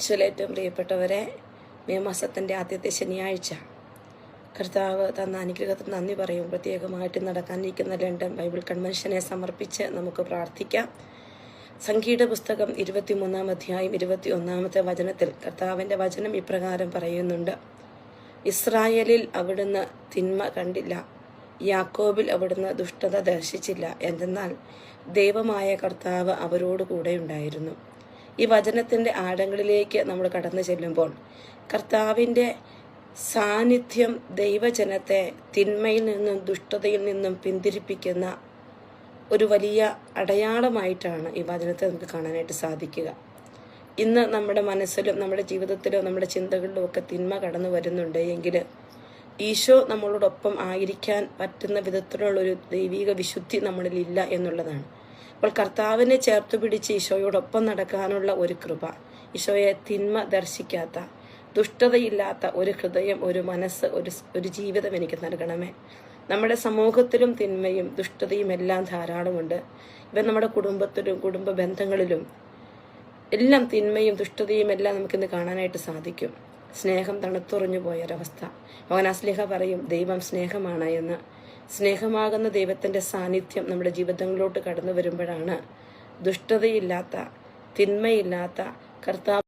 ഈശോയിലേറ്റവും പ്രിയപ്പെട്ടവരെ മെയ് മാസത്തിന്റെ ആദ്യത്തെ ശനിയാഴ്ച കർത്താവ് തന്ന അനുഗ്രഹത്തിന് നന്ദി പറയും. പ്രത്യേകമായിട്ട് നടക്കാനിരിക്കുന്ന ലണ്ടൻ ബൈബിൾ കൺവെൻഷനെ സമർപ്പിച്ച് നമുക്ക് പ്രാർത്ഥിക്കാം. സംഗീത പുസ്തകം ഇരുപത്തിമൂന്നാം അധ്യായം ഇരുപത്തി ഒന്നാമത്തെ വചനത്തിൽ കർത്താവിന്റെ വചനം ഇപ്രകാരം പറയുന്നുണ്ട്. ഇസ്രായേലിൽ അവിടുന്ന് തിന്മ കണ്ടില്ല. യാക്കോബിൽ അവിടുന്ന് ദുഷ്ടത ദർശിച്ചില്ല. എന്തെന്നാൽ ദൈവമായ കർത്താവ് അവരോട് കൂടെ ഉണ്ടായിരുന്നു. ഈ വചനത്തിന്റെ ആഴങ്ങളിലേക്ക് നമ്മൾ കടന്നു ചെല്ലുമ്പോൾ കർത്താവിന്റെ സാന്നിധ്യം ദൈവജനത്തെ തിന്മയിൽ നിന്നും ദുഷ്ടതയിൽ നിന്നും പിന്തിരിപ്പിക്കുന്ന ഒരു വലിയ അടയാളമായിട്ടാണ് ഈ വചനത്തെ നമുക്ക് കാണാനായിട്ട് സാധിക്കുക. ഇന്ന് നമ്മുടെ മനസ്സിലും നമ്മുടെ ജീവിതത്തിലും നമ്മുടെ ചിന്തകളിലും ഒക്കെ തിന്മ കടന്നു വരുന്നുണ്ട് എങ്കിൽ ഈശോ നമ്മളോടൊപ്പം ആയിരിക്കാൻ പറ്റുന്ന വിധത്തിലുള്ള ഒരു ദൈവിക വിശുദ്ധി നമ്മളിൽ ഇല്ല എന്നുള്ളതാണ്. അപ്പോൾ കർത്താവിനെ ചേർത്ത് പിടിച്ച് ഈശോയോടൊപ്പം നടക്കാനുള്ള ഒരു കൃപ. ഈശോയെ തിന്മ ദർശിക്കാത്ത ദുഷ്ടതയില്ലാത്ത ഒരു ഹൃദയം ഒരു മനസ്സ് ഒരു ഒരു ജീവിതം എനിക്ക് നൽകണമേ. നമ്മുടെ സമൂഹത്തിലും തിന്മയും ദുഷ്ടതയും എല്ലാം ധാരാളമുണ്ട്. ഇവ നമ്മുടെ കുടുംബത്തിലും കുടുംബ ബന്ധങ്ങളിലും എല്ലാം തിന്മയും ദുഷ്ടതയും എല്ലാം നമുക്കിന്ന് കാണാനായിട്ട് സാധിക്കും. സ്നേഹം തണുത്തുറഞ്ഞു പോയൊരവസ്ഥ. മോഹനാസ്ലിഹ പറയും ദൈവം സ്നേഹമാണ് എന്ന്. സ്നേഹമാകുന്ന ദൈവത്തിന്റെ സാന്നിധ്യം നമ്മുടെ ജീവിതങ്ങളിലോട്ട് കടന്നു വരുമ്പോഴാണ് ദുഷ്ടതയില്ലാത്ത തിന്മയില്ലാത്ത കർത്താവ്